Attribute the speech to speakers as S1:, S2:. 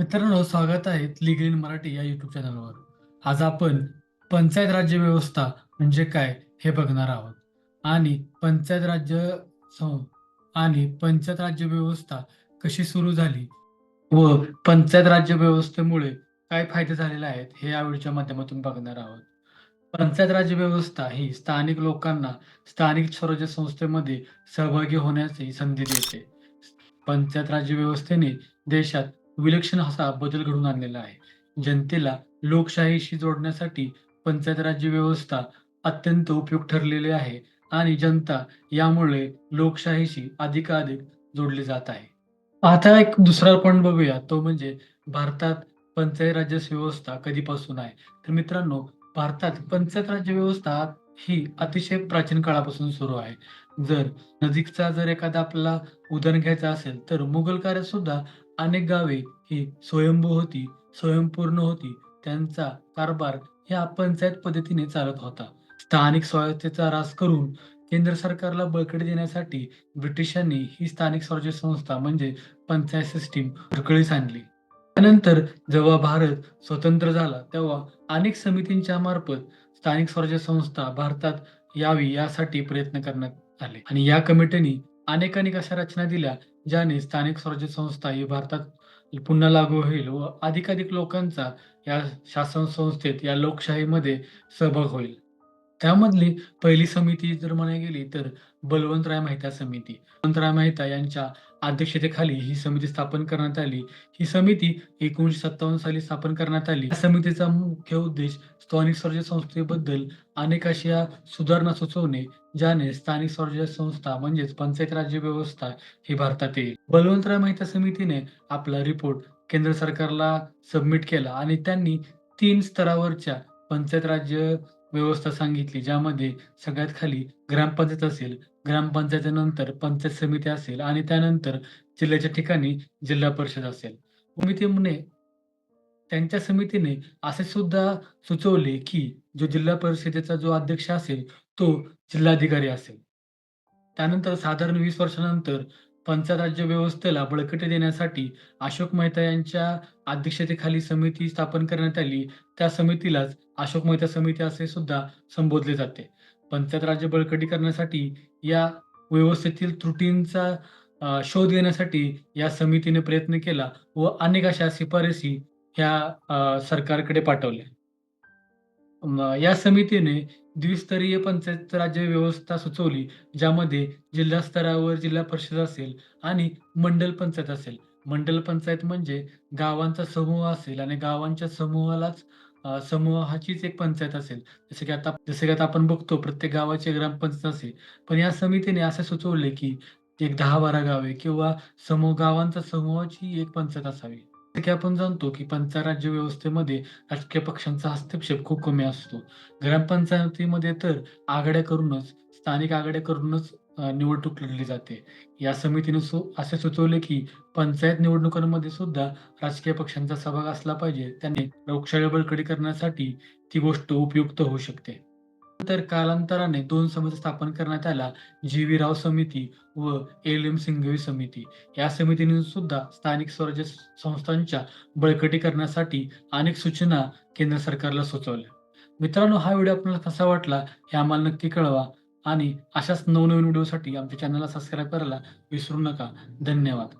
S1: मित्रांनो स्वागत आहे लिगल इन मराठी या युट्यूब चॅनलवर आज आपण पंचायत राज्य व्यवस्था म्हणजे काय हे बघणार आहोत. आणि पंचायत राज्य आणि पंचायत राज्य व्यवस्था कशी सुरू झाली व पंचायत राज्य व्यवस्थेमुळे काय फायदे झालेले आहेत हे या व्हिडिओच्या माध्यमातून बघणार आहोत. पंचायत राज्य व्यवस्था ही स्थानिक लोकांना स्थानिक स्वराज्य संस्थेमध्ये सहभागी होण्याची संधी देते. पंचायत राज्य व्यवस्थेने देशात विलक्षण असा बदल घडवून आणलेला आहे. जनतेला लोकशाहीशी जोडण्यासाठी पंचायत राज्य व्यवस्था अत्यंत उपयुक्त ठरलेली आहे आणि जनता यामुळे लोकशाहीशी अधिकाधिक जोडली जात आहे. आता एक दुसरा पॉईंट बघूया. तो म्हणजे भारतात पंचायत राज्य व्यवस्था कधीपासून आहे? तर मित्रांनो भारतात पंचायत राज्य व्यवस्था ही अतिशय प्राचीन काळापासून सुरू आहे. जर नजीकचा जर एखादा आपल्याला उदाहरण घ्यायचा असेल तर मुघल कार्य सुद्धा अनेक गावे ही स्वयंभू होती स्वयंपूर्ण होती. त्यांचा कारभार ह्या पंचायत पद्धतीने चालत होता. स्थानिक स्वायत्तेचा ऱ्हास करून केंद्र सरकारला बळकटी देण्यासाठी ब्रिटिशांनी ही स्थानिक स्वराज्य संस्था म्हणजे पंचायत सिस्टीम ढकळीस आणली. त्यानंतर जेव्हा भारत स्वतंत्र झाला तेव्हा अनेक समितींच्या मार्फत स्थानिक स्वराज्य संस्था भारतात यावी यासाठी प्रयत्न करण्यात आले. आणि या कमिटीने अनेक अनेक अशा रचना दिल्या ज्याने स्थानिक स्वराज्य संस्था ही भारतात पुन्हा लागू होईल व अधिकाधिक लोकांचा या शासन संस्थेत या लोकशाहीमध्ये सहभाग होईल. त्यामधली पहिली समिती जर म्हणायला गेली तर बलवंतराय मेहता समिती. बलवंतराय मेहता यांच्या अध्यक्षतेखाली ही समिती स्थापन करण्यात आली. ही समिती एकोणीशे सत्तावन्न साली स्थापन करण्यात आली. या समितीचा मुख्य उद्देश स्थानिक स्वराज्य संस्थेबद्दल अनेक अशा सुधारणा सुचवणे ज्याने स्थानिक स्वराज्य संस्था म्हणजेच पंचायत राज्य व्यवस्था ही भारतात येईल. बलवंतराय मेहता समितीने आपला रिपोर्ट केंद्र सरकारला सबमिट केला आणि त्यांनी तीन स्तरावरच्या पंचायत राज्य व्यवस्था सांगितली ज्यामध्ये सगळ्यात खाली ग्रामपंचायत असेल ग्रामपंचायतीनंतर पंचायत समिती असेल आणि त्यानंतर जिल्ह्याच्या ठिकाणी जिल्हा परिषद असेल. समितीने त्यांच्या समितीने असे सुद्धा सुचवले की जो जिल्हा परिषदेचा जो अध्यक्ष असेल तो जिल्हाधिकारी असेल. त्यानंतर साधारण वीस वर्षानंतर पंचायत राज्य व्यवस्थेला बळकटी देण्यासाठी अशोक मेहता यांच्या अध्यक्षतेखाली समिती स्थापन करण्यात आली. त्या समितीलाच अशोक मेहता समिती असे सुद्धा संबोधले जाते. पंचायत राज्य बळकटी करण्यासाठी या व्यवस्थेतील त्रुटींचा शोध घेण्यासाठी या समितीने प्रयत्न केला व अनेक अशा शिफारसी ह्या सरकारकडे पाठवल्या. म, या समितीने द्विस्तरीय पंचायत राज्य व्यवस्था सुचवली ज्यामध्ये जिल्हा स्तरावर जिल्हा परिषद असेल आणि मंडल पंचायत असेल. मंडल पंचायत म्हणजे गावांचा समूह असेल आणि गावांच्या समूहालाच अ, समूहाचीच एक पंचायत असेल. जसं की आता जसं की आता आपण बघतो प्रत्येक गावाची ग्रामपंचायत असेल. पण या समितीने असे सुचवले की एक दहा बारा गावे किंवा समूह गावांचा समूहाची एक पंचायत असावी. जसं की आपण जाणतो की पंचायत राज्य व्यवस्थेमध्ये राजकीय पक्षांचा हस्तक्षेप खूप कमी असतो. ग्रामपंचायतीमध्ये तर आघाड्या करूनच स्थानिक आघाड्या करूनच निवडणूक लढली जाते. या समितीने सु असे सुचवले की पंचायत निवडणुकांमध्ये सुद्धा राजकीय पक्षांचा सहभाग असला पाहिजे. त्याने लोकशाही बळकटी करण्यासाठी ती गोष्ट उपयुक्त होऊ शकते. नंतर कालांतराने दोन समिती स्थापन करण्यात आल्या. जी व्ही राव समिती व एल एम सिंघवी समिती. या समितीने सुद्धा स्थानिक स्वराज्य संस्थांच्या बळकटी करण्यासाठी अनेक सूचना केंद्र सरकारला सुचवल्या. मित्रांनो हा व्हिडिओ आपल्याला कसा वाटला हे आम्हाला नक्की कळवा आणि अशाच नवनवीन व्हिडिओसाठी आमच्या चॅनलला सबस्क्राईब करायला विसरू नका. धन्यवाद.